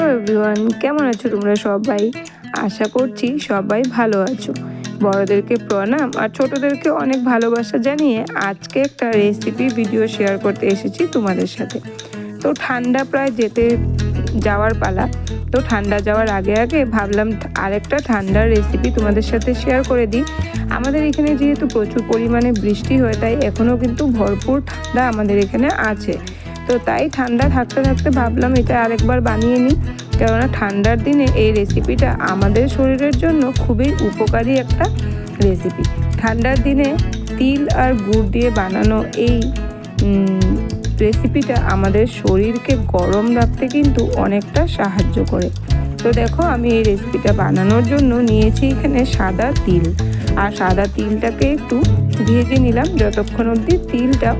Hello everyone, কেমন আছো তোমরা সবাই? আশা করছি সবাই ভালো আছো। বড়দেরকে প্রণাম আর ছোটদেরকে অনেক ভালোবাসা জানিয়ে আজকে একটা রেসিপি ভিডিও শেয়ার করতে এসেছি তোমাদের সাথে। তো ঠান্ডা প্রায় যেতে যাওয়ার পালা। তো ঠান্ডা যাওয়ার আগে আগে ভাবলাম আরেকটা ঠান্ডার রেসিপি তোমাদের সাথে শেয়ার করে দিই। আমাদের এখানে যেহেতু প্রচুর পরিমাণে বৃষ্টি হয়, তাই এখনও কিন্তু ভরপুর ঠান্ডা আমাদের এখানে আছে। তো তাই ঠান্ডা থাকতে থাকতে ভাবলাম এটা আরেকবার বানিয়ে নিই। কেননা ঠান্ডার দিনে এই রেসিপিটা আমাদের শরীরের জন্য খুবই উপকারী একটা রেসিপি ঠান্ডার দিনে তিল আর গুড় দিয়ে বানানো এই রেসিপিটা আমাদের শরীরকে গরম রাখতে কিন্তু অনেকটা সাহায্য করে। তো দেখো আমি এই রেসিপিটা বানানোর জন্য নিয়েছি এখানে সাদা তিল। আর সাদা তিলটাকে একটু ভেজে নিলাম। যতক্ষণ অবধি তিলটা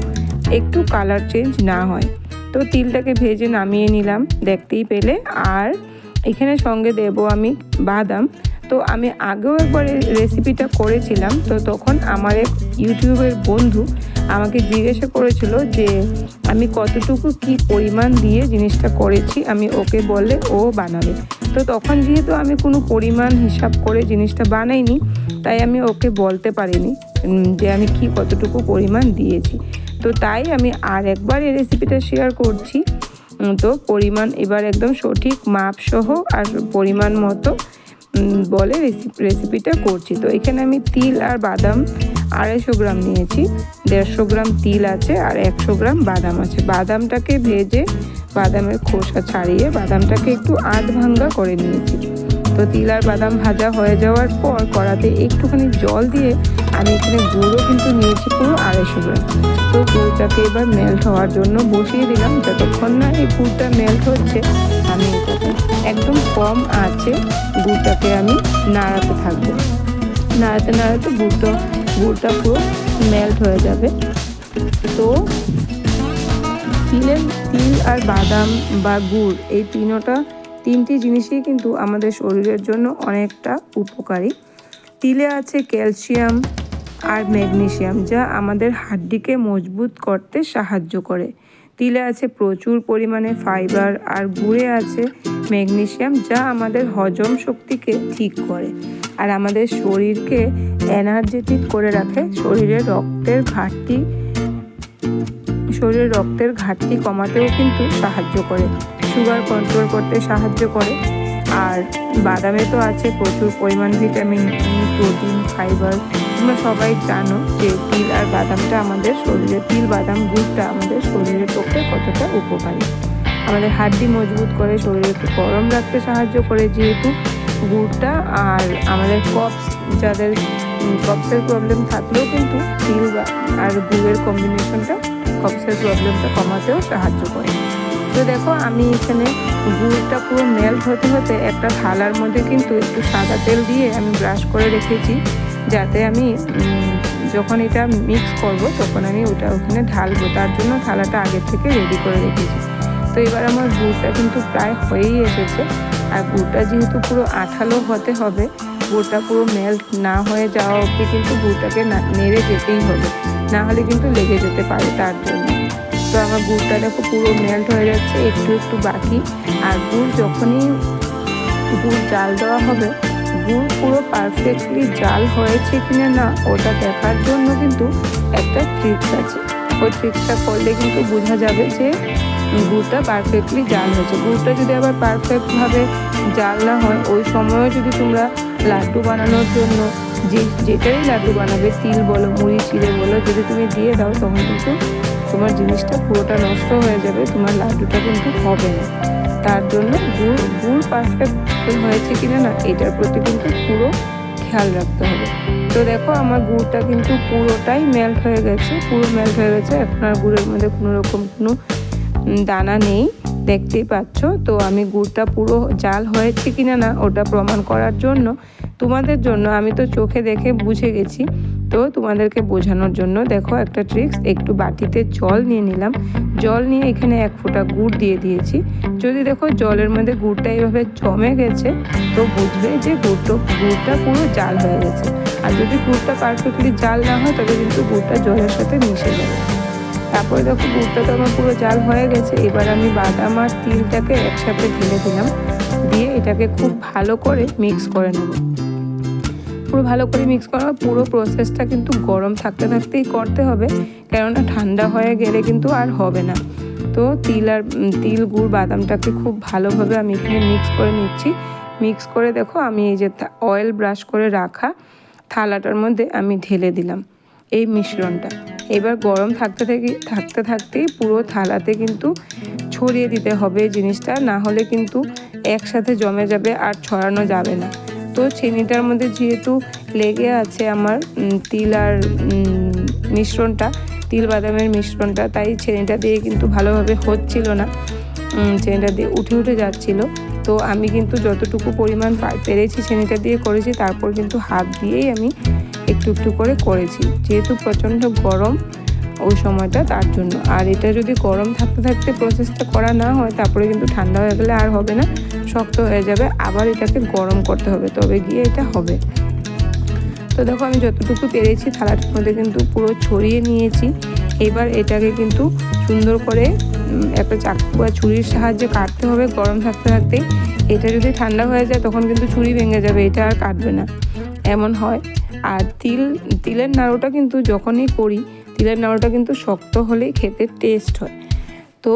একটু কালার চেঞ্জ না হয়। তো তিলটাকে ভেজে নামিয়ে নিলাম, দেখতেই পেলে। আর এখানে সঙ্গে দেব আমি বাদাম। তো আমি আগেও একবার রেসিপিটা করেছিলাম। তো তখন আমার এক ইউটিউবের বন্ধু আমাকে জিজ্ঞাসা করেছিল যে, আমি কতটুকু কি পরিমাণ দিয়ে জিনিসটা করেছি? আমি ওকে বলে, ও বানাবে। তো তখন যেহেতু আমি কোনো পরিমাণ হিসাব করে জিনিসটা বানাইনি, তাই আমি ওকে বলতে পারিনি যে আমি কি কতটুকু পরিমাণ দিয়েছি। তো তাই আমি আর একবার এই রেসিপিটা শেয়ার করছি। তো পরিমাণ এবার একদম সঠিক মাপ সহ আর পরিমাণ মতো বলে রেসিপি রেসিপিটা করছি। তো এখানে আমি তিল আর বাদাম আড়াইশো গ্রাম নিয়েছি, দেড়শো গ্রাম তিল আছে আর একশো গ্রাম বাদাম আছে। বাদামটাকে ভেজে বাদামের খোসা ছাড়িয়ে বাদামটাকে একটু আধ ভাঙ্গা করে নিয়েছি। তো তিল আর বাদাম ভাজা হয়ে যাওয়ার পর কড়াতে একটুখানি জল দিয়ে আমি এখানে গুঁড়ো কিন্তু নিয়েছি পুরো আড়াইশো গ্রাম। তো গুড়টাকে এবার মেল্ট হওয়ার জন্য বসিয়ে দিলাম। যতক্ষণ না এই গুড়টা মেল্ট হচ্ছে, আমি একদম কম আছে গুড়টাকে আমি নাড়াতে থাকব। নাড়াতে নাড়াতে গুড়টা গুড়টা পুরো মেল্ট হয়ে যাবে। তো তিলের তিল আর বাদাম বা গুড়, এই তিনোটা, তিনটি জিনিসই কিন্তু আমাদের শরীরের জন্য অনেকটা উপকারী। তিলে আছে ক্যালসিয়াম আর ম্যাগনেশিয়াম, যা আমাদের হাড্ডিকে মজবুত করতে সাহায্য করে। তিলে আছে প্রচুর পরিমাণে ফাইবার আর গুড়ে আছে ম্যাগনেশিয়াম, যা আমাদের হজম শক্তিকে ঠিক করে আর আমাদের শরীরকে এনার্জেটিক করে রাখে। শরীরে রক্তের ঘাটতি শরীরে রক্তের ঘাটতি কমাতেও কিন্তু সাহায্য করে, সুগার কন্ট্রোল করতে সাহায্য করে। আর বাদামে তো আছে প্রচুর পরিমাণ ভিটামিন ই প্রোটিন, ফাইবার। তোমরা সবাই জানো যে তিল আর বাদামটা আমাদের শরীরে, তিল, বাদাম, গুড়টা আমাদের শরীরের পক্ষে কতটা উপকারী। আমাদের হাড্ডি মজবুত করে শরীরকে গরম রাখতে সাহায্য করে যেহেতু গুড়টা আর আমাদের কপস যাদের কপসের প্রবলেম থাকলেও কিন্তু তিল আর গুড়ের কম্বিনেশনটা কপসের প্রবলেমটা কমাতেও সাহায্য করে। তো দেখো, আমি এখানে গুড়টা পুরো মেল্ট হতে হতে একটা থালার মধ্যে কিন্তু একটু সাদা তেল দিয়ে আমি ব্রাশ করে রেখেছি। যাতে আমি যখন এটা মিক্স করব, তখন আমি ওটা ওখানে ঢালবো। তার জন্য থালাটা আগের থেকে রেডি করে রেখেছি। তো এবার আমার গুড়টা কিন্তু প্রায় হয়েই এসেছে। আর গুড়টা যেহেতু পুরো আঠালো হতে হবে, গুড়টা পুরো মেল্ট না হয়ে যাওয়া অবধি কিন্তু গুড়টাকে নেড়ে যেতেই হবে। না হলে কিন্তু লেগে যেতে পারে তার জন্য। তো আমার গুড়টা দেখো পুরো মেল্ট হয়ে যাচ্ছে, একটু একটু বাকি। আর গুড় যখনই গুড় জাল দেওয়া হবে গুড় পুরো পারফেক্টলি জাল হয়েছে কিনা না, ওটা দেখার জন্য কিন্তু একটা ট্রিক্স আছে। ওই ট্রিক্সটা করলে কিন্তু বোঝা যাবে যে গুড়টা পারফেক্টলি জাল হয়েছে। গুড়টা যদি আবার পারফেক্টভাবে জাল না হয়, ওই সময়ও যদি তোমরা লাড্ডু বানানোর জন্য যে, যেটাই লাড্ডু বানাবে, তিল বলো, মুড়ি, চিড়ে বলো, যদি তুমি দিয়ে দাও, তখন কিন্তু তোমার জিনিসটা পুরোটা নষ্ট হয়ে যাবে, তোমার লাড্ডুটা কিন্তু হবে না। তার জন্য গুড় গুড় পারফেক্ট হয়েছে কিনা না, এটার প্রতি কিন্তু পুরো খেয়াল রাখতে হবে। তো দেখো, আমার গুড়টা কিন্তু পুরোটাই মেল্ট হয়ে গেছে, পুরো মেল্ট হয়ে গেছে। এখন আর গুড়ের মধ্যে কোনো রকম কোনো দানা নেই, দেখতেই পাচ্ছ। তো আমি গুড়টা পুরো জাল হয়েছে কিনা না, ওটা প্রমাণ করার জন্য তোমাদের জন্য আমি তো চোখে দেখে বুঝে গেছি। তো তোমাদেরকে বোঝানোর জন্য দেখো একটা ট্রিক্স একটু বাটিতে জল নিয়ে নিলাম। জল নিয়ে এখানে এক ফোঁটা গুড় দিয়ে দিয়েছি। যদি দেখো জলের মধ্যে গুড়টা এইভাবে জমে গেছে, তো বুঝবে যে গুড়টা গুড়টা পুরো জাল হয়ে গেছে। আর যদি গুড়টা পারফেক্টলি জাল না হয়, তবে কিন্তু গুড়টা জলের সাথে মিশে যাবে। তারপরে দেখো গুড়টা তো আমার পুরো জাল হয়ে গেছে। এবার আমি বাদাম আর তিলটাকে একসাথে ঢেলে দিলাম। দিয়ে এটাকে খুব ভালো করে মিক্স করে নেব। পুরো ভালো করে মিক্স করা, পুরো প্রসেসটা কিন্তু গরম থাকতে থাকতেই করতে হবে। কেননা ঠান্ডা হয়ে গেলে কিন্তু আর হবে না। তো তিল আর তিল, গুড়, বাদামটাকে খুব ভালোভাবে আমি এখানে মিক্স করে নিচ্ছি। মিক্স করে দেখো, আমি এই যে অয়েল ব্রাশ করে রাখা থালাটার মধ্যে আমি ঢেলে দিলাম এই মিশ্রণটা। এবার গরম থাকতে থেকে, থাকতে থাকতেই পুরো থালাতে কিন্তু ছড়িয়ে দিতে হবে জিনিসটা, না হলে কিন্তু একসাথে জমে যাবে আর ছড়ানো যাবে না। তো চিনিটার মধ্যে যেহেতু লেগে আছে আমার তিল আর মিশ্রণটা, তিল বাদামের মিশ্রণটা, তাই চিনিটা দিয়ে কিন্তু ভালোভাবে হচ্ছিল না। চিনিটা দিয়ে উঠে উঠে যাচ্ছিল। তো আমি কিন্তু যতটুকু পরিমাণ পেরেছি চিনিটা দিয়ে করেছি, তারপর কিন্তু হাত দিয়েই আমি একটু একটু করে করেছি। যেহেতু প্রচণ্ড গরম ওই সময়টা তার জন্য। আর এটা যদি গরম থাকতে থাকতে প্রসেসটা করা না হয়, তারপরে কিন্তু ঠান্ডা হয়ে গেলে আর হবে না, শক্ত হয়ে যাবে, আবার এটাকে গরম করতে হবে, তবে গিয়ে এটা হবে। তো দেখো আমি যতটুকু পেরেছি থালাটার মধ্যে কিন্তু পুরো ছড়িয়ে নিয়েছি। এবার এটাকে কিন্তু সুন্দর করে একটা চাকু বা ছুরির সাহায্যে কাটতে হবে গরম থাকতে থাকতে। এটা যদি ঠান্ডা হয়ে যায় তখন কিন্তু ছুরি ভেঙে যাবে, এটা আর কাটবে না। এমন হয়। আর তিল, তিলের নাড়ুটা কিন্তু যখনই করি তিলের নাড়ুটা কিন্তু শক্ত হলেই খেতে টেস্ট হয়। তো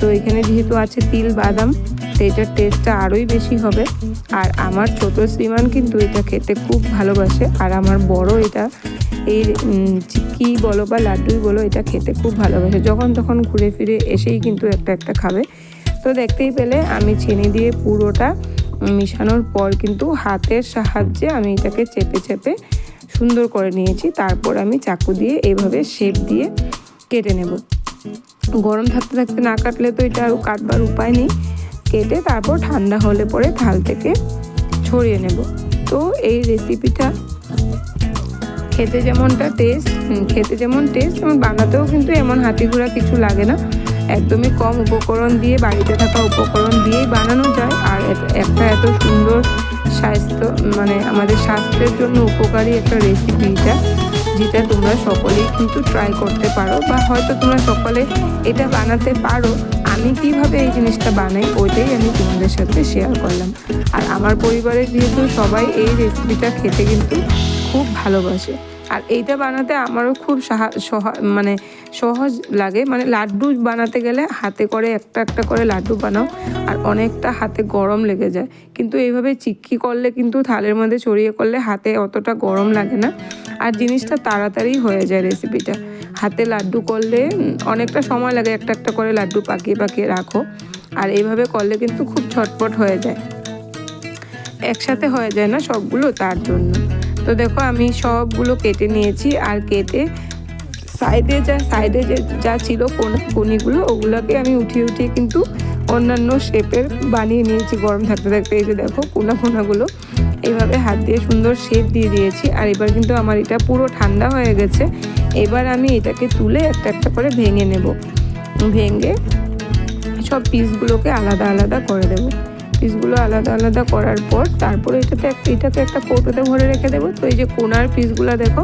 তো এখানে যেহেতু আছে তিল, বাদাম, তো এটার টেস্টটা আরোই বেশি হবে। আর আমার ছোট শ্রীমান কিন্তু এটা খেতে খুব ভালোবাসে। আর আমার বড় এটা, এই চিকি বলো বা লাড্ডুই বলো, এটা খেতে খুব ভালোবাসে। যখন তখন ঘুরে ফিরে এসেই কিন্তু একটা একটা খাবে। তো দেখতেই পেলে আমি চিনি দিয়ে পুরোটা মিশানোর পর কিন্তু হাতের সাহায্যে আমি এটাকে চেপে চেপে সুন্দর করে নিয়েছি, তারপর আমি চাকু দিয়ে এইভাবে শেপ দিয়ে কেটে নেব। গরম থাকতে থাকতে না কাটলে তো এটা আর কাটবার উপায় নেই। কেটে তারপর ঠান্ডা হলে পরে থাল থেকে ছড়িয়ে নেব। তো এই রেসিপিটা খেতে যেমনটা টেস্ট খেতে যেমন টেস্ট এবং বানাতেও কিন্তু এমন হাতিঘোড়া কিছু লাগে না। একদমই কম উপকরণ দিয়ে, বাড়িতে থাকা উপকরণ দিয়েই বানানো যায়। আর একটা এত সুন্দর স্বাস্থ্য মানে আমাদের স্বাস্থ্যের জন্য উপকারী একটা রেসিপি এটা, যেটা তোমরা সকলেই কিন্তু ট্রাই করতে পারো বা হয়তো তোমরা সকলে এটা বানাতে পারো। আমি কীভাবে এই জিনিসটা বানাই ওইটাই আমি তোমাদের সাথে শেয়ার করলাম। আর আমার পরিবারের যেহেতু সবাই এই রেসিপিটা খেতে কিন্তু খুব ভালোবাসে। আর এইটা বানাতে আমারও খুব মানে সহজ লাগে। মানে লাড্ডু বানাতে গেলে হাতে করে একটা একটা করে লাড্ডু বানাও আর অনেকটা হাতে গরম লেগে যায়। কিন্তু এইভাবে চিক্কি করলে কিন্তু থালের মধ্যে ছড়িয়ে করলে হাতে অতটা গরম লাগে না। আর জিনিসটা তাড়াতাড়ি হয়ে যায় রেসিপিটা হাতে লাড্ডু করলে অনেকটা সময় লাগে একটা একটা করে লাড্ডু পাকিয়ে পাকিয়ে রাখো। আর এইভাবে করলে কিন্তু খুব ছটপট হয়ে যায়। একসাথে হয়ে যায় না সবগুলো তার জন্য। তো দেখো আমি সবগুলো কেটে নিয়েছি আর কেটে সাইডে যা, সাইডে যে যা ছিল কনিগুলো, ওগুলোকে আমি উঠিয়ে উঠিয়ে কিন্তু অন্যান্য শেপের বানিয়ে নিয়েছি গরম থাকতে থাকতে। এই যে দেখো কোনা কোনাগুলো এইভাবে হাত দিয়ে সুন্দর শেপ দিয়ে দিয়েছি। আর এবার কিন্তু আমার এটা পুরো ঠান্ডা হয়ে গেছে। এবার আমি এটাকে তুলে একটা একটা করে ভেঙে নেব। ভেঙে সব পিসগুলোকে আলাদা আলাদা করে দেবো। পিসগুলো আলাদা আলাদা করার পর তারপরে এটাতে এটাকে একটা কৌটোতে ভরে রেখে দেবো। তো এই যে কোনার পিসগুলো দেখো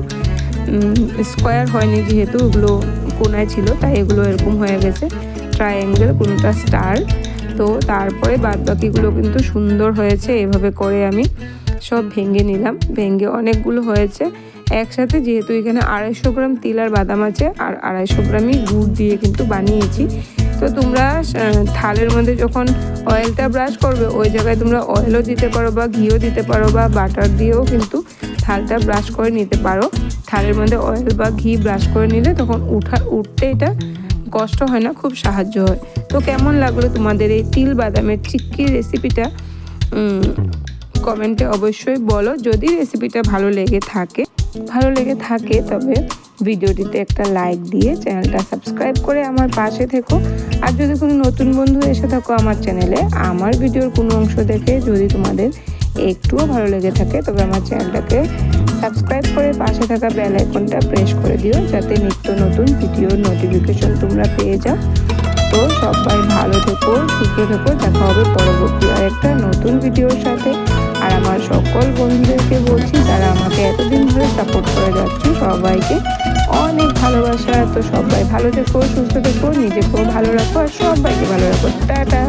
স্কোয়ার হয়নি যেহেতু, ওগুলো কোনায় ছিল, তাই এগুলো এরকম হয়ে গেছে। ট্রায়াঙ্গেল কোনটা স্টার তো তারপরে বাদ বাকিগুলো কিন্তু সুন্দর হয়েছে, এভাবে করে আমি সব ভেঙে নিলাম। ভেঙে অনেকগুলো হয়েছে। একসাথে যেহেতু এখানে আড়াইশো গ্রাম তিল আর বাদাম আছে, আর আড়াইশো গ্রামই গুড় দিয়ে কিন্তু বানিয়েছি। তো তোমরা থালের মধ্যে যখন অয়েলটা ব্রাশ করবে, ওই জায়গায় তোমরা অয়েলও দিতে পারো বা ঘিও দিতে পারো বা বাটার দিয়েও কিন্তু থালটা ব্রাশ করে নিতে পারো। থালের মধ্যে অয়েল বা ঘি ব্রাশ করে নিলে তখন উঠা, উঠতে এটা কষ্ট হয় না, খুব সাহায্য হয়। তো কেমন লাগল তোমাদের এই তিল বাদামের চিক্কি রেসিপিটা কমেন্টে অবশ্যই বলো। যদি রেসিপিটা ভালো লেগে থাকে ভালো লেগে থাকে, তবে ভিডিওটিতে একটা লাইক দিয়ে চ্যানেলটা সাবস্ক্রাইব করে আমার পাশে থেকো। আর যদি কোনো নতুন বন্ধু এসে থাকো আমার চ্যানেলে, আমার ভিডিওর কোনো অংশ দেখে যদি তোমাদের একটুও ভালো লেগে থাকে, তবে আমার চ্যানেলটাকে সাবস্ক্রাইব করে পাশে থাকা বেল আইকনটা প্রেস করে দিও, যাতে নিত্য নতুন ভিডিওর নোটিফিকেশন তোমরা পেয়ে যাও। তো সবাই ভালো থেকো, সুস্থ থেকো, দেখা হবে পরবর্তী আরেকটা নতুন ভিডিওর সাথে। আর আমার সকল বন্ধুদেরকে বলছি তারা আমাকে এতদিন ধরে সাপোর্ট করে যাচ্ছে সবাইকে অনেক ভালোবাসা। তো সবাই ভালো থেকো, সুস্থ থেকো, নিজেকেও ভালো রাখো আর সবাইকে ভালো রাখো। টাটা।